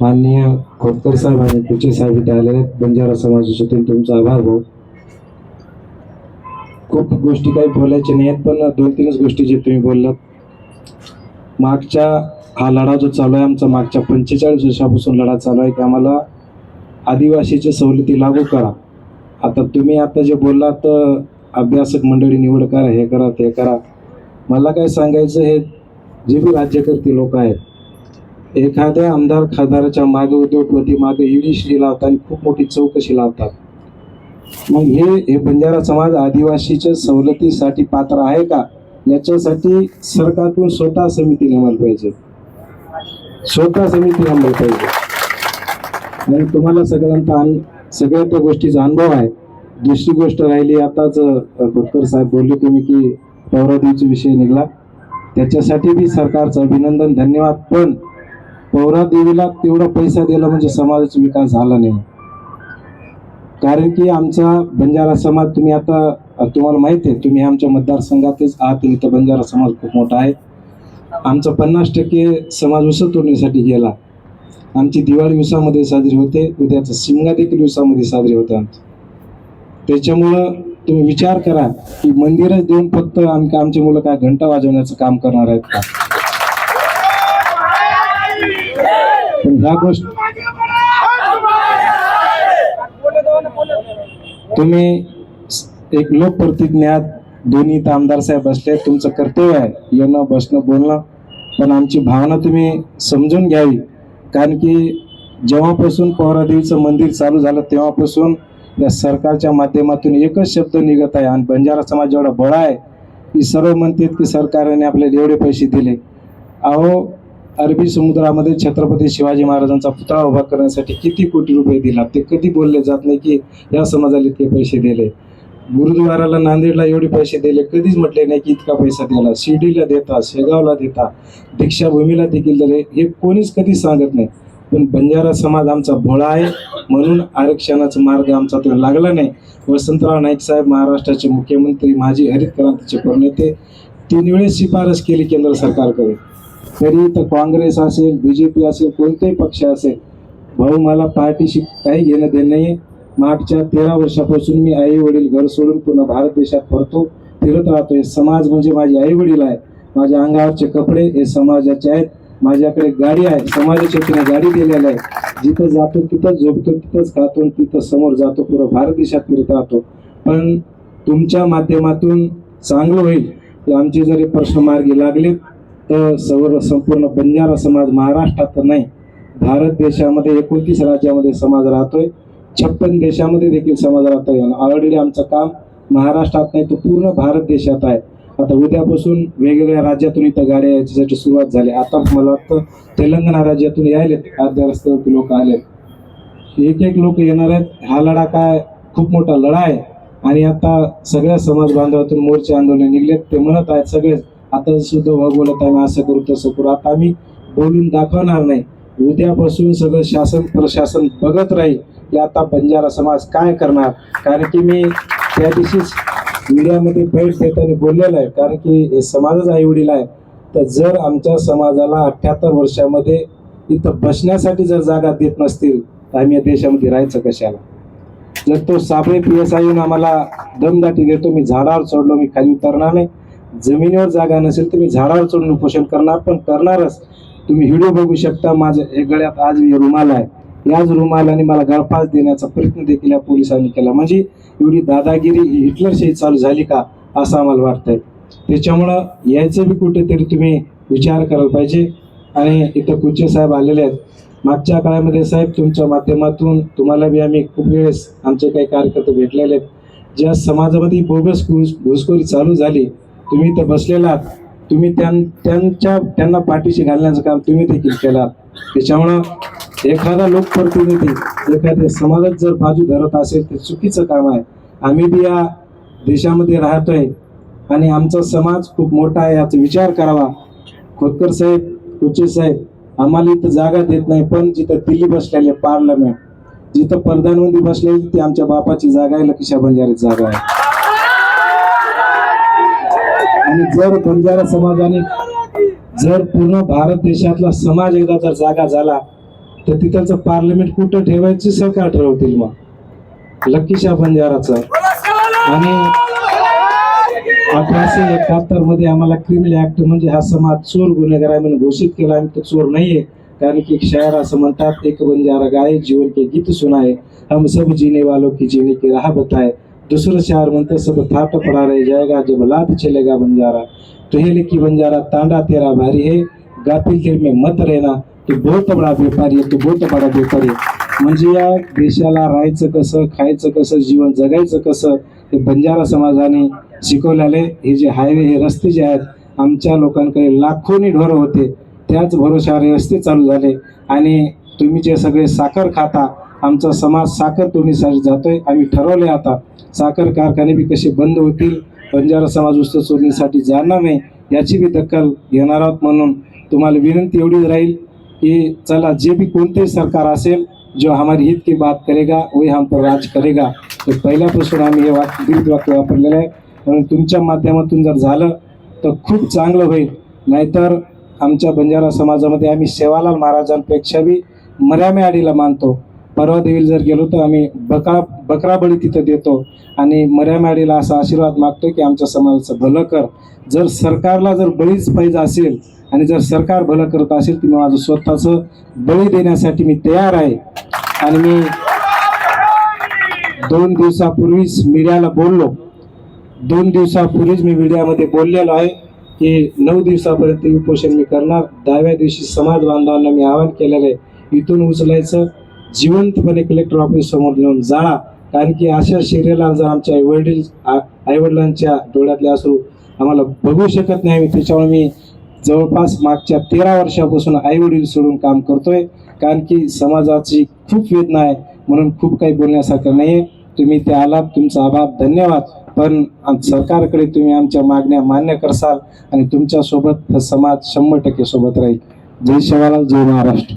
माननीय खोतकर साहेब आणि कुचे साहेब इथे आलेले आहेत. बंजारा समाजाच्यातून तुमचा आभार भाऊ. खूप गोष्टी काही बोलायच्या नाही आहेत पण दोन तीनच गोष्टी जे तुम्ही बोललात. मागच्या हा लढा जो चालू आहे आमचा मागच्या पंचेचाळीस वर्षापासून लढा चालू आहे की आम्हाला आदिवासीच्या सवलती लागू करा. आता तुम्ही आता जे बोललात अभ्यासक मंडळी निवड करा हे करा ते करा. मला काय सांगायचं हे जे बी राज्यकर्ते लोक आहेत एखाद्या आमदार खासदाराच्या मागे उद्योगपती मागे ईडीश्री लावतात आणि खूप मोठी चौकशी लावतात. मग हे हे बंजारा समाज आदिवासीच्या सवलतीसाठी पात्र आहे का? याच्यासाठी सरकारकडून स्वतः समिती नेमायला पाहिजे. स्वतः समिती नेमायला पाहिजे. आणि तुम्हाला सगळ्यांचा सगळ्या त्या गोष्टीचा अनुभव आहे. दुसरी गोष्ट राहिली आताच खोतकर साहेब बोलले तुम्ही की पौरादेवीचा विषय निघाला. त्याच्यासाठी बी सरकारचं अभिनंदन धन्यवाद. पण पौरादेवीला तेवढा पैसा दिला म्हणजे समाजाचा विकास झाला नाही. कारण की आमचा बंजारा समाज तुम्ही आता तुम्हाला माहिती आहे तुम्ही आमच्या मतदारसंघातच आहात इथं बंजारा समाज खूप मोठा आहे. आमचा पन्नास टक्के समाज उसतोडणीसाठी गेला. आमची दिवाळी उसामध्ये साजरी होते उद्याचं शिमगा देखील उसामध्ये साजरी होते आमचं. त्याच्यामुळं तुम्ही विचार करा की मंदिरच देऊन फक्त आमच्या आमची मुलं काय घंटा वाजवण्याचं काम करणार आहेत का? तुम्ही एक लोकप्रतिज्ञात दोन्ही आमदार साहेब बसले तुमचं कर्तव्य आहे. येणं बसणं बोलणं. पण आमची भावना तुम्ही समजून घ्यावी. कारण की जेव्हापासून पौरादेवीचं मंदिर चालू झालं तेव्हापासून या सरकारच्या माध्यमातून एकच शब्द निघत आहे. आणि बंजारा समाज जेवढा बळा आहे की सर्व म्हणतात की सरकारने आपल्याला एवढे पैसे दिले. अहो अरबी समुद्रामध्ये छत्रपती शिवाजी महाराजांचा पुतळा उभा करण्यासाठी किती कोटी रुपये दिला? ते कधी बोलले जात नाही की या समाजाला इतके पैसे दिले. गुरुद्वाराला नांदेडला एवढे पैसे दिले कधीच म्हटले नाही की इतका पैसा दिला शिर्डीला देता शेगावला देता दीक्षाभूमीला देखील दिले. हे कोणीच कधीच सांगत नाही. पण बंजारा समाज आमचा भोळा आहे. म्हणून आरक्षणाचा मार्ग आमचा तो लागला नाही. वसंतराव नाईक साहेब महाराष्ट्राचे मुख्यमंत्री माजी हरित क्रांतीचे प्रणेते तीन वेळेस शिफारस केली केंद्र सरकारकडे. तरी तर काँग्रेस असेल बी जे पी असेल कोणताही पक्ष असेल भाऊ मला पार्टीशी काही घेणं देणं नाही मागच्या तेरा वर्षापासून मी आई वडील घर सोडून पुन्हा भारत देशात फरतो फिरत राहतोय समाज म्हणजे माझे आई वडील आहे माझ्या अंगावरचे कपडे हे समाजाचे आहेत. माझ्याकडे गाडी आहे. समाजाच्या वतीने गाडी दिलेली आहे. जिथं जातो तिथंच झोपतो तिथंच खातो तिथं समोर जातो. पुरं भारत देशात फिरत राहतो. पण तुमच्या माध्यमातून चांगलं होईल. की आमचे जरी प्रश्न मार्गी लागले तर सवर संपूर्ण बंजारा समाज महाराष्ट्रात तर नाही भारत देशामध्ये एकोणतीस राज्यामध्ये समाज राहतोय छप्पन देशामध्ये देखील समाज राहतोय. ऑलरेडी आमचं काम महाराष्ट्रात नाही तो पूर्ण भारत देशात आहे. आता उद्यापासून वेगवेगळ्या राज्यातून इथं गाड्या याच्यासाठी सुरुवात झाली. आता मला वाटतं तेलंगणा राज्यातून यायलेत. अर्ध्या रस्त्यावरती लोक आले एक एक लोक येणार आहेत. हा लढा काय खूप मोठा लढा आहे. आणि आता सगळ्या समाज बांधवातून मोर्चे आंदोलन निघलेत. ते म्हणत आहेत सगळेच आता सुद्धा भाऊ बोलत आम्ही असं करू तसं करू. आता आम्ही बोलून दाखवणार नाही. उद्यापासून सगळं शासन प्रशासन बघत राहील की आता बंजारा समाज काय करणार. कारण की मी त्या दिवशीच मीडियामध्ये भेट देताना बोललेलं आहे. कारण की हे समाजच आईवडील आहे. तर जर आमच्या समाजाला अठ्ठ्याहत्तर वर्षामध्ये इथं बसण्यासाठी जर जागा देत नसतील तर आम्ही या देशामध्ये राहायचं कशाला? जर तो साबळे पी एस आय येऊन आम्हाला दमदाटी देतो मी झाडावर चढलो मी खाली उतरणार नाही. जमिनीवर जागा नसेल तर मी झाडावर चढून उपोषण करणार पण करणारच. तुम्ही व्हिडिओ बघू शकता माझ्या हे गळ्यात आज हे रुमाल आहे. याच रुमालाने मला गळफास देण्याचा प्रयत्न देखील या पोलिसांनी केला. म्हणजे एवढी दादागिरी ही हिटलरशाही चालू झाली का असं आम्हाला वाटतंय. त्याच्यामुळं यायचं बी कुठेतरी तुम्ही विचार करायला पाहिजे. आणि इथं कुचे साहेब आलेले आहेत. मागच्या काळामध्ये साहेब तुमच्या माध्यमातून तुम्हाला बी आम्ही खूप वेळेस आमचे काही कार्यकर्ते भेटलेले आहेत. ज्या समाजामध्ये बोगस घुस घुसखोरी चालू झाली तुम्ही इथं बसलेला तुम्ही त्यां त्यांच्या त्यांना पाठीशी घालण्याचं काम तुम्ही देखील केलात. त्याच्यामुळं एखादा लोकप्रतिनिधी एखाद्या समाजात जर बाजू धरत असेल तर चुकीचं काम आहे. आम्ही बी या देशामध्ये राहतोय आणि आमचा समाज खूप मोठा आहे याचा विचार करावा. खोतकर साहेब कुचे साहेब आम्हाला इथं जागा देत नाही पण जिथं दिल्ली बसलेले पार्लमेंट जिथं प्रधानमंत्री बसलेली ती आमच्या बापाची जागा आहे लकिशा बंजारीची जागा आहे. आणि जर बंजारा समाजाने जर पूर्ण भारत देशातला समाज एकदा जर जागा झाला तर तिथंच पार्लमेंट कुठं ठेवायचं सरकार ठरवतील मग? लक्कीशा बंजाराचं. आणि अठराशे एकाहत्तरमध्ये आम्हाला क्रिमिनल ऍक्ट म्हणजे हा समाज चोर गुन्हेगार आहे म्हणून घोषित केला. आम्ही तो चोर नाहीये. कारण की शायर असं म्हणतात एक बंजारा गाय जीवन के गीत सुनाए हम सब जीने वालों की जीने की राह बताए दुसरं शहर म्हणतं सब थाट पड़ा रह जाएगा जब लात चलेगा बंजारा. तुहेले की बंजारा तांडा तेरा भारी है गाफिल दिल में मत रहना तू बहुत बडा व्यापारी आहे तू बहुत बडा व्यापारी आहे. म्हणजे या देशाला राहायचं कसं खायचं कसं जीवन जगायचं कसं हे बंजारा समाजाने शिकवलेले हे जे हायवे हे रस्ते जे आहेत आमच्या लोकांकडे लाखोनी ढोरं होते. त्याच भरोशावर रस्ते चालू झाले. आणि तुम्ही जे सगळे साखर खाता आमचा समाज साखर तोडणीसाठी जातोय. आम्ही ठरवले आता साखर कारखाने बी कसे बंद होतील बंजारा समाज ऊस सोडणीसाठी जाणार नाही याची बी दखल घेणार आहोत म्हणून तुम्हाला विनंती एवढीच राहील की चला जे भी कोणतेही सरकार असेल जो हमारी हित की बात करेगा वही हम पर राज करेगा. तर पहिल्यापासून आम्ही हे वाक्य दीर्घ वाक्य वापरलेलं आहे. म्हणून तुमच्या माध्यमातून जर झालं तर खूप चांगलं होईल. नाहीतर आमच्या बंजारा समाजामध्ये आम्ही सेवालाल महाराजांपेक्षा बी मर्यामे आडीला मानतो. परवा देवीला जर गेलो तर आम्ही बकरा बकरा बळी तिथं देतो. आणि मर्यामाडीला असा आशीर्वाद मागतो की आमच्या समाजाचं भलं कर. जर सरकारला जर बळीच पाहिजे असेल आणि जर सरकार भलं करत असेल तर मी माझं स्वतःचं बळी देण्यासाठी मी तयार आहे. आणि मी दोन दिवसापूर्वीच मीडियाला बोललो. दोन दिवसापूर्वीच मी मीडियामध्ये बोललेलो आहे की नऊ दिवसापर्यंत उपोषण मी करणार. दहाव्या दिवशी समाज बांधवांना मी आवाहन केलेलं आहे इथून उचलायचं जिवंतपणे कलेक्टर ऑफिस समोर नेऊन जाळा. कारण की अशा शरीराला जर आमच्या आईवडील आईवडिलांच्या डोळ्यातले असू आम्हाला बघू शकत नाही. त्याच्यामुळे मी जवळपास मागच्या तेरा वर्षापासून आईवडील सोडून काम करतोय. कारण की समाजाची खूप वेदना आहे. म्हणून खूप काही बोलण्यासारखं नाही आहे तुम्ही ते आलात तुमचा आभार धन्यवाद. पण आम- सरकारकडे तुम्ही आमच्या मागण्या मान्य करसाल आणि तुमच्यासोबत समाज शंभर टक्के सोबत राहील. जय शिवालाल जय महाराष्ट्र.